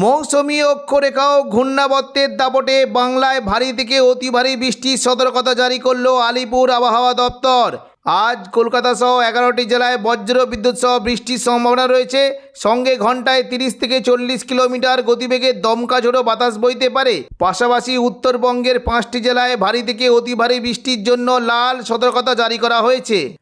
মৌসুমী অক্ষরেখা ও ঘূর্ণাবর্তের দাপটে বাংলায় ভারী থেকে অতি ভারী বৃষ্টির সতর্কতা জারি করল আলিপুর আবহাওয়া দপ্তর। আজ কলকাতা সহ এগারোটি জেলায় বজ্র বিদ্যুৎ সহ বৃষ্টির সম্ভাবনা রয়েছে। সঙ্গে ঘন্টায় তিরিশ থেকে চল্লিশ কিলোমিটার গতিবেগে দমকা ঝোড়ো বাতাস বইতে পারে। পাশাপাশি উত্তরবঙ্গের পাঁচটি জেলায় ভারী থেকে অতি ভারী বৃষ্টির জন্য লাল সতর্কতা জারি করা হয়েছে।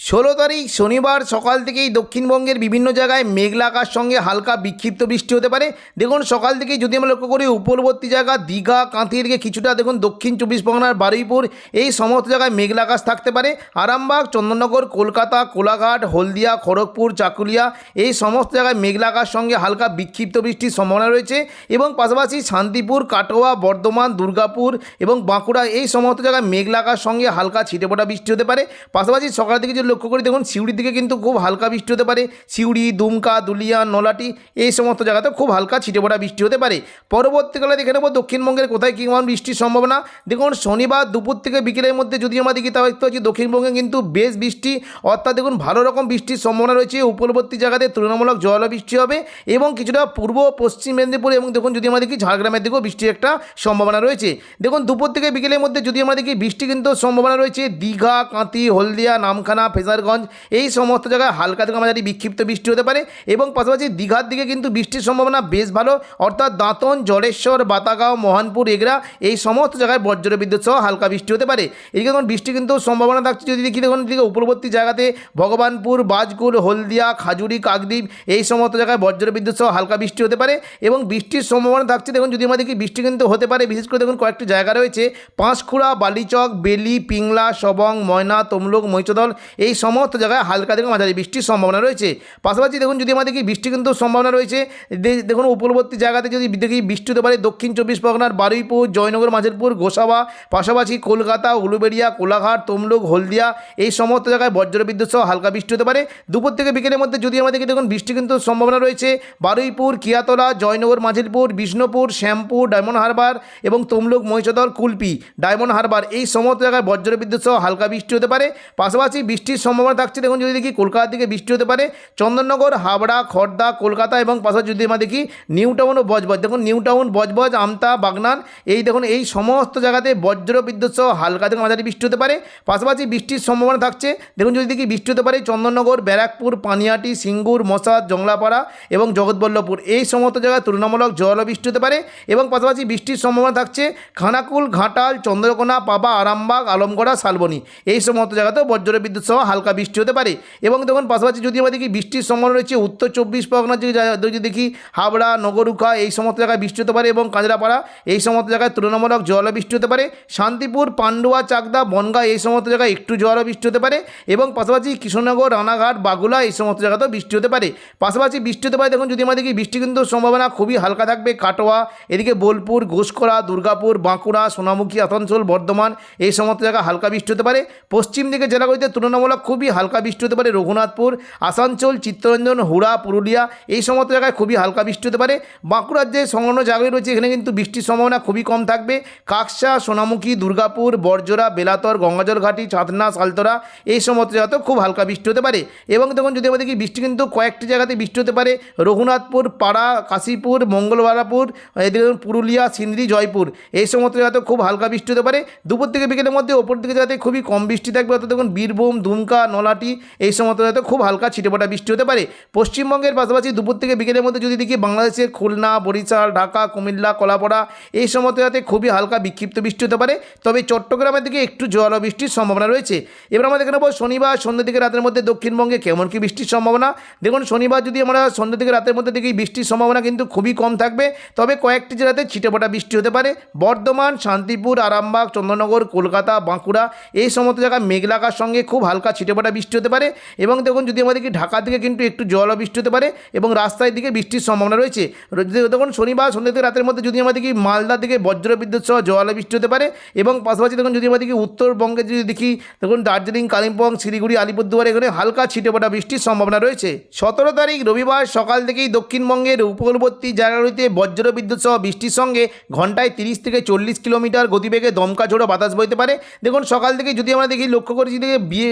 ষোলো তারিখ শনিবার সকাল থেকেই দক্ষিণবঙ্গের বিভিন্ন জায়গায় মেঘলা আকাশ সঙ্গে হালকা বিক্ষিপ্ত বৃষ্টি হতে পারে। দেখুন, সকাল থেকেই যদি আমরা লক্ষ্য করি, উপরবর্তী জায়গা দীঘা, কাঁথির কিছুটা দেখুন, দক্ষিণ চব্বিশ পরগনার বারুইপুর, এই সমস্ত জায়গায় মেঘলা আকাশ থাকতে পারে। আরামবাগ, চন্দননগর, কলকাতা, কোলাঘাট, হলদিয়া, খড়গপুর, চাকুলিয়া, এই সমস্ত জায়গায় মেঘলা আকাশ সঙ্গে হালকা বিক্ষিপ্ত বৃষ্টির সম্ভাবনা রয়েছে এবং পাশাপাশি শান্তিপুর, কাটোয়া, বর্ধমান, দুর্গাপুর এবং বাঁকুড়া, এই সমস্ত জায়গায় মেঘলা আকাশ সঙ্গে হালকা ছিটেফোঁটা বৃষ্টি হতে পারে। পাশাপাশি সকাল থেকে যদি লক্ষ্য করি দেখুন, সিউড়ির দিকে কিন্তু খুব হালকা বৃষ্টি হতে পারে। সিউড়ি, দুমকা, দুলিয়া, নলাটি, এই সমস্ত জায়গাতে খুব হালকা ছিটেফোঁটা বৃষ্টি হতে পারে। পরবর্তীকালে দেখে নেব দক্ষিণবঙ্গের কোথায় কী কেমন বৃষ্টির সম্ভাবনা। দেখুন, শনিবার দুপুর থেকে বিকেলের মধ্যে যদি আমরা দেখি তাহলে দেখতে পাচ্ছি দক্ষিণবঙ্গে কিন্তু বেশ বৃষ্টি, অর্থাৎ দেখুন, ভালো রকম বৃষ্টির সম্ভাবনা রয়েছে। উপরবর্তী জায়গাতে তুলনামূলক জল বৃষ্টি হবে এবং কিছুটা পূর্ব, পশ্চিম মেদিনীপুর এবং দেখুন, যদি আমরা দেখি ঝাড়গ্রামের দিকেও বৃষ্টির একটা সম্ভাবনা রয়েছে। দেখুন, দুপুর থেকে বিকেলের মধ্যে যদি আমরা দেখি বৃষ্টি কিন্তু সম্ভাবনা রয়েছে, দীঘা কাঁতি হলদিয়া, নামখানা ফেজারগঞ্জ। এই সমস্ত জায়গায় হালকা থেকে মাঝারি বিক্ষিপ্ত বৃষ্টি হতে পারে এবং পাশাপাশি দীঘার দিকে কিন্তু বৃষ্টির সম্ভাবনা বেশ ভালো। অর্থাৎ দাঁতন, জলেশ্বর, বাতাগাঁও, মহানপুর, এগরা এই সমস্ত জায়গায় বজ্র বিদ্যুৎ সহ হালকা বৃষ্টি হতে পারে। এদিকে দেখুন, বৃষ্টি কিন্তু সম্ভাবনা থাকছে যদি দেখি, দেখুন, এদিকে উপরবর্তী জায়গাতে ভগবানপুর বাজকুল হলদিয়া, খাজুরি, কাকদ্বীপ এই সমস্ত জায়গায় বজ্র বিদ্যুৎ সহ হালকা বৃষ্টি হতে পারে এবং বৃষ্টির সম্ভাবনা থাকছে। দেখুন, যদি আমরা দেখি, বৃষ্টি কিন্তু হতে পারে। বিশেষ করে দেখুন, কয়েকটি জায়গা রয়েছে। পাঁশকুড়া, বালিচক, বেলি, পিংলা সবং ময়না, তমলুক মৈচদল এই সমস্ত জায়গায় হালকা থেকে মাঝারি বৃষ্টির সম্ভাবনা রয়েছে। পাশাপাশি দেখুন যদি আমরা দেখি বৃষ্টি কিন্তু সম্ভাবনা রয়েছে দেখুন উপরবর্তী জায়গাতে যদি দেখি বৃষ্টি হতে পারে দক্ষিণ চব্বিশ পরগনার বারুইপুর, জয়নগর, মাঝেরপুর, গোসাবা, পাশাপাশি কলকাতা, উলুবেড়িয়া, কোলাঘাট, তমলুক, হলদিয়া এই সমস্ত জায়গায় বজ্রবিদ্যুৎ সহ হালকা বৃষ্টি হতে পারে। দুপুর থেকে বিকেলের মধ্যে যদি দেখি দেখুন বৃষ্টি কিন্তু সম্ভাবনা রয়েছে, বারুইপুর, কিয়াতলা, জয়নগর, মাঝিরপুর, বিষ্ণুপুর, শ্যামপুর, ডায়মন্ড হারবার এবং তমলুক, মহিষদল, কুলপি, ডায়মন্ড হারবার এই সমস্ত জায়গায় বজ্রবিদ্যুৎ সহ হালকা বৃষ্টি হতে পারে। পাশাপাশি বৃষ্টির সম্ভাবনা থাকছে। দেখুন, যদি দেখি কলকাতার দিকে বৃষ্টি হতে পারে, চন্দননগর, হাবড়া খড়দা কলকাতা এবং পাশাপাশি যদি আমরা দেখি নিউ টাউন ও বজবজ। দেখুন, নিউ টাউন, বজবজ, আমতা, বাগনান, এই দেখুন, এই সমস্ত জায়গাতে বজ্র বিদ্যুৎ সহ হালকা থেকে মাঝারি বৃষ্টি হতে পারে। পাশাপাশি বৃষ্টির সম্ভাবনা থাকছে। দেখুন, যদি দেখি বৃষ্টি হতে পারে চন্দননগর, ব্যারাকপুর, পানিয়াটি, সিঙ্গুর, মশাদ, জংলাপাড়া এবং জগৎবল্লভপুর। এই সমস্ত জায়গায় তুলনামূলক জল বৃষ্টি হতে পারে এবং পাশাপাশি বৃষ্টির সম্ভাবনা থাকছে খানাকুল, ঘাটাল, চন্দ্রকোনা, পাবা, আরামবাগ, আলমগড়া, শালবনি। এই সমস্ত জায়গাতেও বজ্র বিদ্যুৎ সহ হালকা বৃষ্টি হতে পারে। এবং দেখুন, পাশাপাশি যদি আমরা দেখি, বৃষ্টির সম্ভাবনা রয়েছে উত্তর চব্বিশ পরগনার যদি দেখি হাবড়া নগরুখা, এই সমস্ত জায়গায় বৃষ্টি হতে পারে এবং কাঁচরাপাড়া, এই সমস্ত জায়গায় তুলনামূলক জল বৃষ্টি হতে পারে। শান্তিপুর, পান্ডুয়া, চাকদা, বনগা, এই সমস্ত জায়গায় একটু জল বৃষ্টি হতে পারে। এবং পাশাপাশি কৃষ্ণনগর, রানাঘাট, বাগুলা, এই সমস্ত জায়গাতেও বৃষ্টি হতে পারে। পাশাপাশি বৃষ্টি হতে পারে, দেখুন, যদি আমরা দেখি বৃষ্টি কিন্তু সম্ভাবনা খুবই হালকা থাকবে। কাটোয়া, এদিকে বোলপুর ঘোষকরা দুর্গাপুর, বাঁকুড়া, সোনামুখী, আসানসোল, বর্ধমান, এই সমস্ত জায়গায় হালকা বৃষ্টি হতে পারে। পশ্চিম দিকে জেলাগুলিতে তুলনামূলক খুবই হালকা বৃষ্টি হতে পারে রঘুনাথপুর, আসানসোল, চিত্তরঞ্জন, হুড়া, পুরুলিয়া, এই সমস্ত জায়গায় খুবই হালকা বৃষ্টি হতে পারে। বাঁকুড়ার যে সংলগ্ন জায়গাগুলি রয়েছে, এখানে কিন্তু বৃষ্টির সম্ভাবনা খুবই কম থাকবে। কাকসা, সোনামুখী, দুর্গাপুর বরজোড়া বেলাতর গঙ্গাজল ঘাটি ছাতনা, সালতরা, এই সমস্ত জায়গাতেও খুব হালকা বৃষ্টি হতে পারে। এবং দেখুন, যদি আমরা দেখি, বৃষ্টি কিন্তু কয়েকটি জায়গাতে বৃষ্টি হতে পারে। রঘুনাথপুর, পাড়া, কাশীপুর, মঙ্গলবারাপুর, এদিকে পুরুলিয়া, সিন্দ্রি, জয়পুর, এই সমস্ত জায়গাতে খুব হালকা বৃষ্টি হতে পারে। দুপুর থেকে বিকেলের মধ্যে ওপর দিকে জায়গাতে খুবই কম বৃষ্টি থাকবে, অর্থাৎ দেখুন, বীরভূম দুমকা নলাটি, এই সমস্ত জায়গাতে খুব হালকা ছিটেফোঁটা বৃষ্টি হতে পারে। পশ্চিমবঙ্গের পাশাপাশি দুপুর থেকে বিকেলের মধ্যে যদি দেখি বাংলাদেশের খুলনা, বরিশাল, ঢাকা, কুমিল্লা, কলাপাড়া, এই সমস্ত জায়গাতে খুবই হালকা বিক্ষিপ্ত বৃষ্টি হতে পারে। তবে চট্টগ্রামের দিকে একটু জল বৃষ্টির সম্ভাবনা রয়েছে। এবার আমরা দেখে নেব শনিবার সন্ধ্যা থেকে রাতের মধ্যে দক্ষিণবঙ্গে কেমন কি বৃষ্টির সম্ভাবনা। দেখুন, শনিবার যদি আমরা সন্ধ্যা থেকে রাতের মধ্যে দেখি বৃষ্টির সম্ভাবনা কিন্তু খুবই কম থাকবে। তবে কয়েকটি জেলাতে ছিটেফোঁটা বৃষ্টি হতে পারে। বর্ধমান, শান্তিপুর, আরামবাগ চন্দ্রনগর কলকাতা, বাঁকুড়া, এই সমস্ত জায়গায় মেঘলাকার সঙ্গে খুব হালকা হালকা ছিটেফোঁটা বৃষ্টি হতে পারে এবং দেখুন যদি আমাদের কি ঢাকা থেকে কিন্তু একটু জলও বৃষ্টি হতে পারে এবং রাস্তার দিকে বৃষ্টির সম্ভাবনা রয়েছে। দেখুন শনিবার সন্ধ্যা থেকে রাতের মধ্যে যদি আমাদের কি মালদার দিকে বজ্র বিদ্যুৎ সহ জল বৃষ্টি হতে পারে এবং পাশাপাশি দেখুন যদি আমাদের কি উত্তরবঙ্গে যদি দেখি, দেখুন দার্জিলিং, কালিম্পং, শিলিগুড়ি, আলিপুরদুয়ার এখানে হালকা ছিটেফোঁটা বৃষ্টির সম্ভাবনা রয়েছে। সতেরো তারিখ রবিবার সকাল থেকেই দক্ষিণবঙ্গের উপকূলবর্তী জায়গাগুলিতে বজ্র বিদ্যুৎ সহ বৃষ্টির সঙ্গে ঘন্টায় তিরিশ থেকে চল্লিশ কিলোমিটার গতিবেগে দমকা ঝোড়ো বাতাস বইতে পারে। দেখুন সকাল থেকে যদি আমরা দেখি, লক্ষ্য করেছি বিয়ে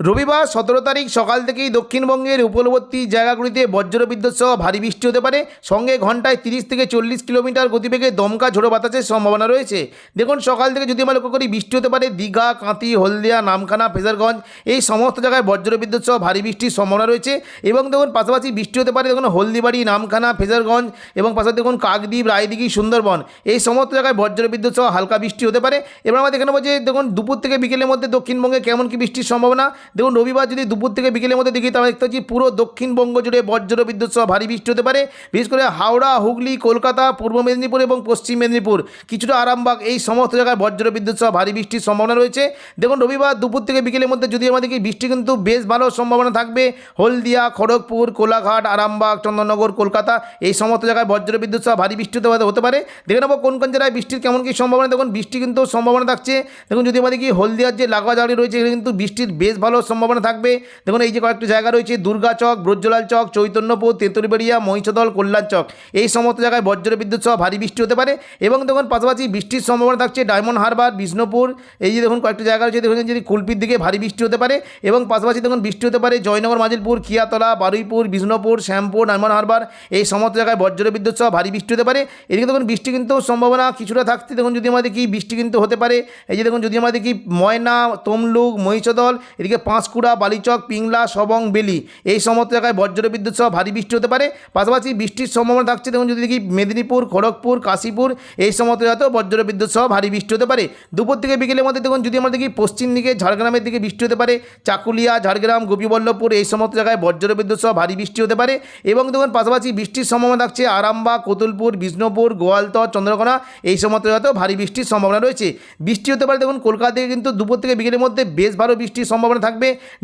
রবিবার সতেরো তারিখ সকাল থেকেই দক্ষিণবঙ্গের উপকূলবর্তী জায়গাগুলিতে বজ্রবিদ্যুৎ সহ ভারী বৃষ্টি হতে পারে। সঙ্গে ঘন্টায় তিরিশ থেকে চল্লিশ কিলোমিটার গতিবেগে দমকা ঝোড়ো বাতাসের সম্ভাবনা রয়েছে। দেখুন, সকাল থেকে যদি আমরা লক্ষ্য করি, বৃষ্টি হতে পারে দীঘা কাঁতি হলদিয়া, নামখানা, ফেজারগঞ্জ। এই সমস্ত জায়গায় বজ্রবিদ্যুৎ সহ ভারী বৃষ্টির সম্ভাবনা রয়েছে। এবং দেখুন, পাশাপাশি বৃষ্টি হতে পারে দেখুন, হলদিবাড়ি, নামখানা, ফেজারগঞ্জ এবং পাশাপাশি দেখুন, কাকদ্বীপ, রায়দিঘি, সুন্দরবন। এই সমস্ত জায়গায় বজ্রবিদ্যুৎ সহ হালকা বৃষ্টি হতে পারে। এবার আমাদের এখানে বলছে দেখুন, দুপুর থেকে বিকেলের মধ্যে দক্ষিণবঙ্গে কেমন কি বৃষ্টির সম্ভাবনা। দেখুন, রবিবার যদি দুপুর থেকে বিকেলের মধ্যে দেখি, তাহলে দেখতে পাচ্ছি পুরো দক্ষিণবঙ্গ জুড়ে বজ্র বিদ্যুৎ সহ ভারী বৃষ্টি হতে পারে। বিশেষ করে হাওড়া, হুগলি, কলকাতা, পূর্ব মেদিনীপুর এবং পশ্চিম মেদিনীপুর, কিছুটা আরামবাগ, এই সমস্ত জায়গায় বজ্র বিদ্যুৎ সহ ভারী বৃষ্টির সম্ভাবনা রয়েছে। দেখুন, রবিবার দুপুর থেকে বিকেলের মধ্যে যদি আমাদের কি বৃষ্টি কিন্তু বেশ ভালো সম্ভাবনা থাকবে, হলদিয়া, খড়গপুর, কোলাঘাট, আরামবাগ, চন্দননগর, কলকাতা, এই সমস্ত জায়গায় বজ্র বিদ্যুৎ সহ ভারী বৃষ্টি হতে হতে পারে। দেখে নেব কোন কোন জায়গায় বৃষ্টির কেমন কী সম্ভাবনা, দেখুন, বৃষ্টি কিন্তু সম্ভাবনা থাকছে। দেখুন, যদি আমাদের কি হলদিয়ার যে লাগোয়া জায়গাটি রয়েছে, এখানে কিন্তু বৃষ্টির বেশ ভালো সম্ভাবনা থাকবে। দেখুন, এই যে কয়েকটি জায়গা রয়েছে দুর্গাচক ব্রজ্জলাল চক চৈতন্যপুর তেঁতুলবেড়িয়া, মহিষদল, কল্যাণ চক। এই সমস্ত জায়গায় বজ্র বিদ্যুৎ সহ ভারী বৃষ্টি হতে পারে এবং দেখুন, পাশাপাশি বৃষ্টির সম্ভাবনা থাকছে ডায়মন্ড হারবার, বিষ্ণুপুর। এই যে দেখুন, কয়েকটি জায়গা রয়েছে, দেখুন, যদি কুলপির দিকে ভারী বৃষ্টি হতে পারে এবং পাশাপাশি দেখুন, বৃষ্টি হতে পারে জয়নগর, মাজিলপুর, কিয়াতলা, বারুইপুর, বিষ্ণুপুর, শ্যামপুর, ডায়মন্ড হারবার। এই সমস্ত জায়গায় বজ্র বিদ্যুৎ সহ ভারী বৃষ্টি হতে পারে। এদিকে দেখুন, বৃষ্টি কিন্তু সম্ভাবনা কিছুটা থাকতে, দেখুন, যদি আমাদের কি বৃষ্টি কিন্তু হতে পারে। এই যে দেখুন, যদি আমাদের কি ময়না, তমলুক, মহিষদল, এদিকে পাঁশকুড়া, বালিচক, পিংলা, সবং, বেলি। এই সমস্ত জায়গায় বজ্র বিদ্যুৎ সহ ভারী বৃষ্টি হতে পারে। পাশাপাশি বৃষ্টির সম্ভাবনা থাকছে। দেখুন, যদি দেখি মেদিনীপুর, খড়গপুর, কাশীপুর, এই সমস্ত জায়গাতেও বজ্র বিদ্যুৎ সহ ভারী বৃষ্টি হতে পারে। দুপুর থেকে বিকেলের মধ্যে দেখুন, যদি আমরা দেখি পশ্চিম দিকে, ঝাড়গ্রামের দিকে বৃষ্টি হতে পারে। চাকুলিয়া, ঝাড়গ্রাম, গোপীবল্লভপুর, এই সমস্ত জায়গায় বজ্র বিদ্যুৎ সহ ভারী বৃষ্টি হতে পারে। এবং দেখুন, পাশাপাশি বৃষ্টির সম্ভাবনা থাকছে আরামবাগ, কতুলপুর, বিষ্ণুপুর, গোয়ালতর, চন্দ্রকোনা, এই সমস্ত জায়গাতেও ভারী বৃষ্টির সম্ভাবনা রয়েছে। বৃষ্টি হতে পারে, দেখুন, কলকাতা থেকে কিন্তু দুপুর থেকে বিকেলের মধ্যে বেশ ভালো বৃষ্টির সম্ভাবনা থাকবে।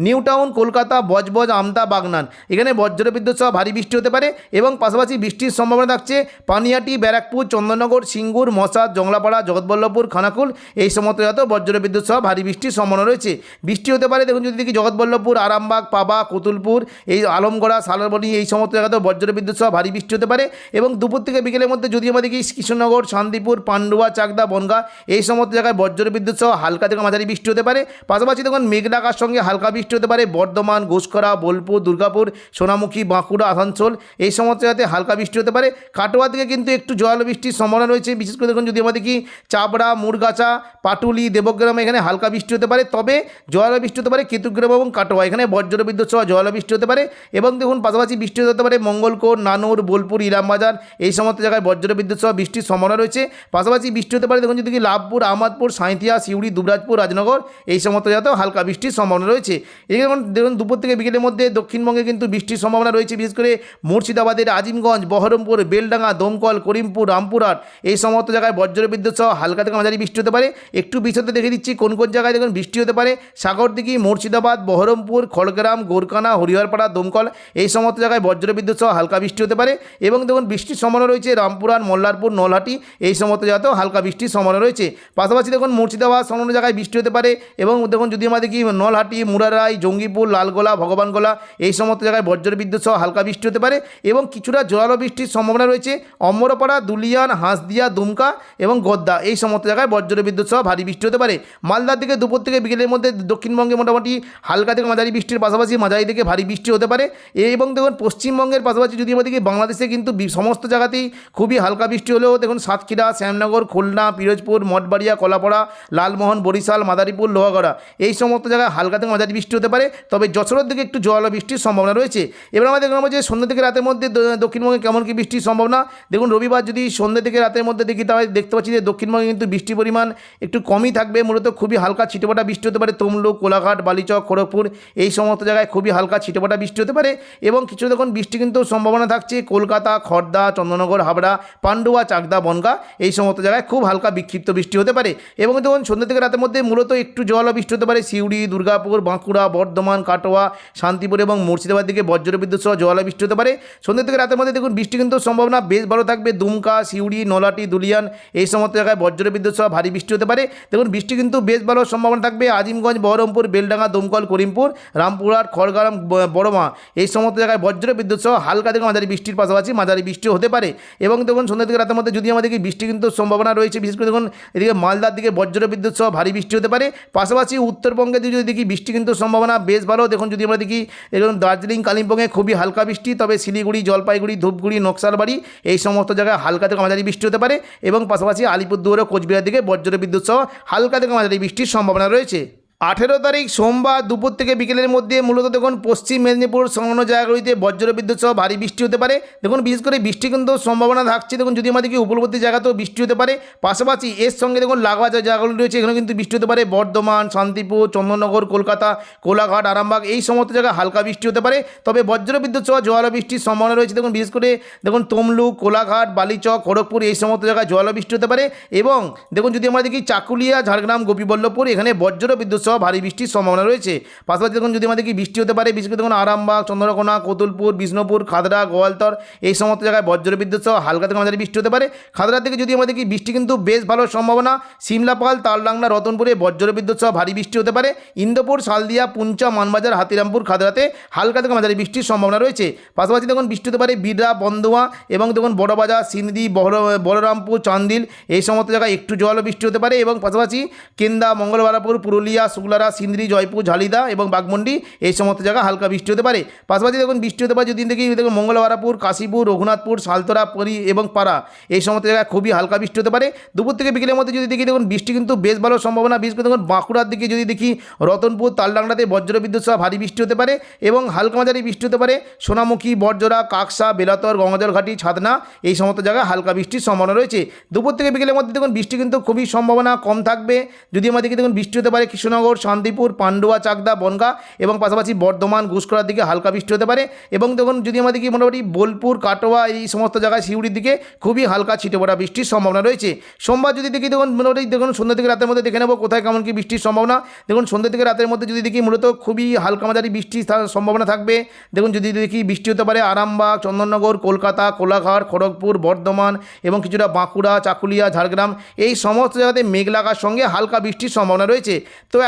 নিউ টাউন কলকাতা, বজবজ, আমতা, বাগনান। এখানে বজ্র বিদ্যুৎ সহ ভারী বৃষ্টি হতে পারে এবং পাশাপাশি বৃষ্টির সম্ভাবনা থাকছে পানিয়াটি, ব্যারাকপুর, চন্দননগর, সিঙ্গুর, মশাদ, জংলাপাড়া, জগৎবল্লভপুর, খানাকুল। এই সমস্ত জায়গাতেও বজ্র বিদ্যুৎ সহ ভারী বৃষ্টির সম্ভাবনা রয়েছে। বৃষ্টি হতে পারে, দেখুন যদি দেখি জগৎবল্লভপুর, আরামবাগ, পাবা, কতুলপুর, এই আলমগড়া, সালারবনি, এই সমস্ত জায়গাতেও বজ্র বিদ্যুৎ সহ ভারী বৃষ্টি হতে পারে এবং দুপুর থেকে বিকেলের মধ্যে যদি আমরা দেখি কৃষ্ণনগর শান্তিপুর, পান্ডুয়া, চাকদা, বনগা, এই সমস্ত জায়গায় বজ্র বিদ্যুৎ সহ হালকা থেকে মাঝারি বৃষ্টি হতে পারে। পাশাপাশি দেখুন মেঘলাকার সঙ্গে হালকা বৃষ্টি হতে পারে। বর্ধমান ঘোষকরা বোলপুর, দুর্গাপুর, সোনামুখী, বাঁকুড়া, আসানসোল এই সমস্ত জায়গাতে হালকা বৃষ্টি হতে পারে। কাটোয়া থেকে কিন্তু একটু জল বৃষ্টির সম্ভাবনা রয়েছে। বিশেষ করে দেখুন যদি আমরা দেখি চাপড়া মুরগাছা পাটুলি, দেবগ্রাম এখানে হালকা বৃষ্টি হতে পারে। তবে জল বৃষ্টি হতে পারে কেতুগ্রাম এবং কাটোয়া। এখানে বজ্র বিদ্যুৎ সহ জল বৃষ্টি হতে পারে এবং দেখুন পাশাপাশি বৃষ্টি হতে পারে মঙ্গলকোট, নানুর, বোলপুর ইরামবাজার এই সমস্ত জায়গায় বজ্র বিদ্যুৎ সহ বৃষ্টির সম্ভাবনা রয়েছে। পাশাপাশি বৃষ্টি হতে পারে দেখুন যদি লাভপুর, আহমদপুর, সাঁইথিয়া, সিউড়ি, দুবরাজপুর, রাজনগর এই সমস্ত জায়গাতেও হালকা বৃষ্টির সম্ভাবনা রয়েছে। এদিকে দেখুন, দুপুর থেকে বিকেলের মধ্যে দক্ষিণবঙ্গে কিন্তু বৃষ্টির সম্ভাবনা রয়েছে, বিশেষ করে মুর্শিদাবাদের আজিমগঞ্জ, বহরমপুর, বেলডাঙ্গা, দমকল, করিমপুর, রামপুরহাট। এই সমস্ত জায়গায় বজ্র বিদ্যুৎ সহ হালকা থেকে মাঝারি বৃষ্টি হতে পারে। একটু বিশদে দেখে দিচ্ছি কোন কোন জায়গায় দেখুন বৃষ্টি হতে পারে। সাগরদিঘি, মুর্শিদাবাদ, বহরমপুর, খড়গ্রাম, গোরকানা, হরিহরপাড়া, দমকল, এই সমস্ত জায়গায় বজ্র বিদ্যুৎ সহ হালকা বৃষ্টি হতে পারে। এবং দেখুন বৃষ্টির সম্ভাবনা রয়েছে রামপুরহাট, মোল্লারপুর, নলহাটি, এই সমস্ত জায়গাতেও হালকা বৃষ্টির সম্ভাবনা রয়েছে। পাশাপাশি দেখুন মুর্শিদাবাদ সংলগ্ন জায়গায় বৃষ্টি হতে পারে। এবং দেখুন যদি আমরা দেখি নলহাটি মুরারাই জঙ্গিপুর, লালগোলা, ভগবানগোলা, এই সমস্ত জায়গায় বজ্র বিদ্যুৎ সহ হালকা বৃষ্টি হতে পারে এবং কিছুটা জোরালো বৃষ্টির সম্ভাবনা রয়েছে। অমরপাড়া, দুলিয়ান, হাঁসদিয়া, দুমকা এবং গদ্দা, এই সমস্ত জায়গায় বজ্র বিদ্যুৎ সহ ভারী বৃষ্টি হতে পারে। মালদার দিকে দুপুর থেকে বিকেলের মধ্যে দক্ষিণবঙ্গে মোটামুটি হালকা থেকে মাঝারি বৃষ্টির পাশাপাশি মাঝারি থেকে ভারী বৃষ্টি হতে পারে। এবং দেখুন, পশ্চিমবঙ্গের পাশাপাশি যদি আমরা দেখি, বাংলাদেশে কিন্তু সমস্ত জায়গাতেই খুবই হালকা বৃষ্টি হলেও দেখুন, সাতক্ষীরা, শ্যামনগর, খুলনা, পিরোজপুর, মঠবাড়িয়া, কলাপাড়া, লালমোহন, বরিশাল, মাদারীপুর, লোহাগড়া, এই সমস্ত জায়গায় হালকা থেকে মাঝারি বৃষ্টি হতে পারে, তবে যশোরের দিকে একটু জল বৃষ্টির সম্ভাবনা রয়েছে। এবার আমাদের দেখলাম যে সন্ধ্যা থেকে রাতের মধ্যে দক্ষিণবঙ্গে কেমন কি বৃষ্টির সম্ভাবনা। দেখুন, রবিবার যদি সন্ধ্যা থেকে রাতের মধ্যে দেখি, তাহলে দেখতে পাচ্ছি যে দক্ষিণবঙ্গে কিন্তু বৃষ্টির পরিমাণ একটু কমই থাকবে। মূলত খুবই হালকা ছিটোপাটা বৃষ্টি হতে পারে, তমলুক, কোলাঘাট, বালিচক, খড়গপুর, এই সমস্ত জায়গায় খুবই হালকা ছিটোপাটা বৃষ্টি হতে পারে। এবং কিছু দেখুন, বৃষ্টি কিন্তু সম্ভাবনা থাকছে কলকাতা খড়দা চন্দননগর হাবড়া, পান্ডুয়া, চাকদা, বনগা, এই সমস্ত জায়গায় খুব হালকা বিক্ষিপ্ত বৃষ্টি হতে পারে। এবং দেখুন, সন্ধ্যা থেকে রাতের মধ্যে মূলত একটু জল বৃষ্টি হতে পারে, সিউড়ি, দুর্গাপুর বাঁকুড়া বর্ধমান, কাটোয়া, শান্তিপুর এবং মুর্শিদাবাদ দিকে বজ্রবিদ্যুৎ সহ জল বৃষ্টি হতে পারে। সন্ধ্যা থেকে রাতের মধ্যে দেখুন, বৃষ্টি কিন্তু সম্ভাবনা বেশ ভালো থাকবে দুমকা, সিউড়ি, নলাটি, দুলিয়ান এই সমস্ত জায়গায় বজ্রবিদ্যুৎ সহ ভারী বৃষ্টি হতে পারে। দেখুন, বৃষ্টি কিন্তু বেশ ভালো সম্ভাবনা থাকবে। আজিমগঞ্জ, বহরমপুর, বেলডাঙ্গা, দমকল, করিমপুর, রামপুরহাট, খড়গ্রাম বড়মা এই সমস্ত জায়গায় বজ্র বিদ্যুৎ সহ হালকা থেকে মাঝারি বৃষ্টির পাশাপাশি মাঝারি বৃষ্টি হতে পারে। এবং দেখুন, সন্ধ্যা থেকে রাতের মধ্যে যদি আমাদেরকে বৃষ্টি কিন্তু সম্ভাবনা রয়েছে, বিশেষ করে দেখুন, এদিকে মালদার দিকে বজ্র বিদ্যুৎ সহ ভারী বৃষ্টি হতে পারে। পাশাপাশি উত্তরবঙ্গে যদি দেখি বৃষ্টি কিন্তু সম্ভাবনা বেশ ভালো। দেখুন, যদি আমরা দেখি, এরকম দার্জিলিং, কালিম্পংয়ে খুবই হালকা বৃষ্টি, তবে শিলিগুড়ি, জলপাইগুড়ি, ধূপগুড়ি, নকশালবাড়ি, এই সমস্ত জায়গায় হালকা থেকে মাঝারি বৃষ্টি হতে পারে এবং পাশাপাশি আলিপুরদুয়ার ও কোচবিহার দিকে বজ্র বিদ্যুৎ সহ হালকা থেকে মাঝারি বৃষ্টির সম্ভাবনা রয়েছে। আঠেরো তারিখ সোমবার দুপুর থেকে বিকেলের মধ্যে মূলত দেখুন পশ্চিম মেদিনীপুর সংলগ্ন জায়গাগুলিতে বজ্র বিদ্যুৎ সহ ভারী বৃষ্টি হতে পারে। দেখুন, বিশেষ করে বৃষ্টি কিন্তু সম্ভাবনা থাকছে। দেখুন, যদি আমাদেরকে উপকূলবর্তী জায়গাতেও বৃষ্টি হতে পারে, পাশাপাশি এর সঙ্গে দেখুন লাগোয়া যে জায়গাগুলি রয়েছে এখানে কিন্তু বৃষ্টি হতে পারে। বর্ধমান, শান্তিপুর, চন্দননগর, কলকাতা, কোলাঘাট, আরামবাগ এই সমস্ত জায়গায় হালকা বৃষ্টি হতে পারে। তবে বজ্র বিদ্যুৎ সহ জোয়ালা বৃষ্টির সম্ভাবনা রয়েছে। দেখুন, বিশেষ করে দেখুন তমলুক, কোলাঘাট, বালিচক, খড়গপুর এই সমস্ত জায়গায় জোয়ালা বৃষ্টি হতে পারে। এবং দেখুন, যদি আমরা দেখি চাকুলিয়া, ঝাড়গ্রাম, গোপীবল্লভপুর, এখানে বজ্র বিদ্যুৎ সহ ভারী বৃষ্টির সম্ভাবনা রয়েছে। পাশাপাশি দেখুন, যদি আমাদের কি বৃষ্টি হতে পারে, বিশেষ করে দেখুন আরামবাগ, চন্দ্রকোনা, কতুলপুর, বিষ্ণুপুর খাদড়া গোয়ালতর, এই সমস্ত জায়গায় বজ্র বিদ্যুৎ সহ হালকা থেকে মাঝারি বৃষ্টি হতে পারে। খাদড়া থেকে যদি আমাদের কি বৃষ্টি কিন্তু বেশ ভালো সম্ভাবনা, সিমলাপাল, তালডাংনা, রতনপুরে বজ্র বিদ্যুৎ সহ ভারী বৃষ্টি হতে পারে। ইন্দোপুর সালদিয়া পুঞ্চা, মানবাজার, হাতিরামপুর খাদড়াতে হালকা থেকে মাঝারি বৃষ্টির সম্ভাবনা রয়েছে। পাশাপাশি দেখুন, বৃষ্টি হতে পারে বিড়া বন্দুয়া এবং দেখুন বড়বাজার, সিন্দি বলরামপুর, চান্দিল, এই সমস্ত জায়গায় একটু জল বৃষ্টি হতে পারে এবং পাশাপাশি কেন্দা, মঙ্গলবারাপুর, পুরুলিয়া শুক্লারা সিন্দ্রি, জয়পুর, ঝালিদা এবং বাগমন্ডি এই সমস্ত জায়গায় হালকা বৃষ্টি হতে পারে। পাশাপাশি দেখুন, বৃষ্টি হতে পারে যদি দেখি দেখুন, মঙ্গলবারাপুর, কাশীপুর, রঘুনাথপুর সালতরা পরি এবং পাড়া, এই সমস্ত জায়গায় খুবই হালকা বৃষ্টি হতে পারে। দুপুর থেকে বিকেলের মধ্যে যদি দেখি দেখুন, বৃষ্টি কিন্তু বেশ ভালো সম্ভাবনা, বিশেষ করে দেখুন, বাঁকুড়ার দিকে যদি দেখি, রতনপুর, তালডাংরাতে বজ্র বিদ্যুৎ সহ ভারী বৃষ্টি হতে পারে এবং হালকা মাঝারি বৃষ্টি হতে পারে। সোনামুখী বর্জরা কাকসা, বেলাতর, গঙ্গাজল ঘাটি ছাদনা এই সমস্ত জায়গায় হালকা বৃষ্টির সম্ভাবনা রয়েছে। দুপুর থেকে বিকেলের মধ্যে দেখুন, বৃষ্টি কিন্তু খুবই সম্ভাবনা কম থাকবে। যদি আমাদের দিকে দেখুন, বৃষ্টি হতে পারে কৃষ্ণনগর শান্তিপুর, পান্ডুয়া, চাকদা, বনগা এবং পাশাপাশি বর্ধমান ঘুষকরার দিকে হালকা বৃষ্টি হতে পারে এবং দেখুন যদি আমাদের কি মোটামুটি বোলপুর, কাটোয়া এই সমস্ত জায়গায় শিউড়ির দিকে খুবই হালকা ছিটে পড়া বৃষ্টির সম্ভাবনা রয়েছে। সোমবার যদি দেখি দেখুন মোটামুটি দেখুন সন্ধ্যা থেকে রাতের মধ্যে দেখে নেব কোথায় কেমন কি বৃষ্টির সম্ভাবনা। দেখুন সন্ধ্যা থেকে রাতের মধ্যে যদি দেখি মূলত খুবই হালকা মাঝারি বৃষ্টির সম্ভাবনা থাকবে। দেখুন যদি দেখি বৃষ্টি হতে পারে আরামবাগ, চন্দননগর, কলকাতা, কোলাঘাট, খড়গপুর, বর্ধমান এবং কিছুটা বাঁকুড়া, চাকুলিয়া, ঝাড়গ্রাম। এই সমস্ত জায়গাতে মেঘ লাগার সঙ্গে হালকা বৃষ্টির সম্ভাবনা রয়েছে। তো